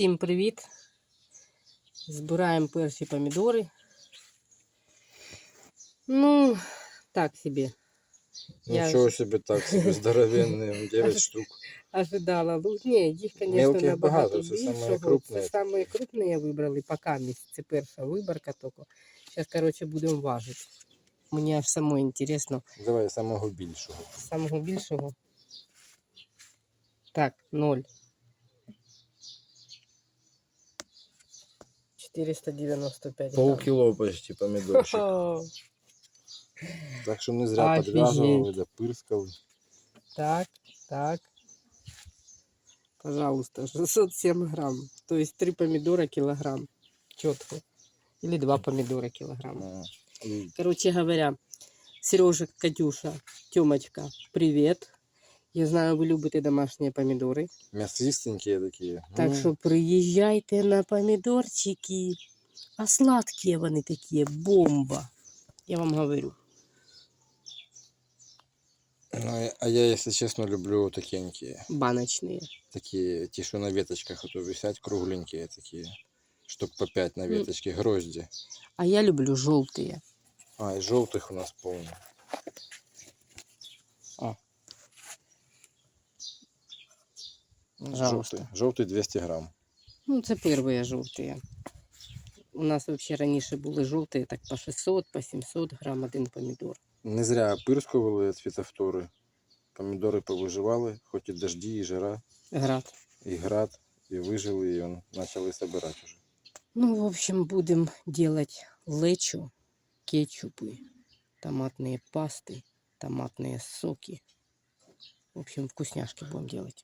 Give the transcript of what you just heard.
Всім привіт! Збираємо перші помідори. Ну, так собі. Я Нічого собі так, собі здоровенний, 9 штук. Ожидала. Ну, ні, їх, звісно, набагато багато, більшого. Це самі крупні вибрали, поки місяць. Це перша виборка тільки. Зараз, коротше, будемо важити. Мені аж самому інтересно, Давай самого більшого. самого більшого. Так, ноль. 495 грам. Полкіло почти помідорчик. Хо-хо. Так що не зря Офігеть. підв'язували, да пирскали. Так, так. Пожалуйста, 607 грамм. То есть 3 помидора килограмм. Четко. Или 2 помидора килограмм. М, і Короче говоря, Сережа, Катюша, Тёмочка, привет. Я знаю, ви любите домашні помідори. М'ясистенькі такі. Так що приїжджайте на помідорчики. А сладкі вони такі, бомба. Я вам говорю. ну, а я, якщо чесно, люблю такенькі. Баночные. Такі, ті, що на веточках ото висять, кругленькі такі. Штук по 5 на веточці, грозді. А я люблю желтые. А, і жовтих у нас повно. Жовтий, Пожалуйста. жовтий 200 грам. Ну, це перші жовті. У нас взагалі раніше були жовті, так по 600, по 700 грам один помідор. Не зря пирскували світофтори. Помідори повиживали, хоч і дожді, і жара, Град. і град, і вижили, і он, почали збирати вже. Ну, в общем, будем делать лечо, кетчупы, томатные пасты, томатные соки. В общем, вкусняшки будем делать.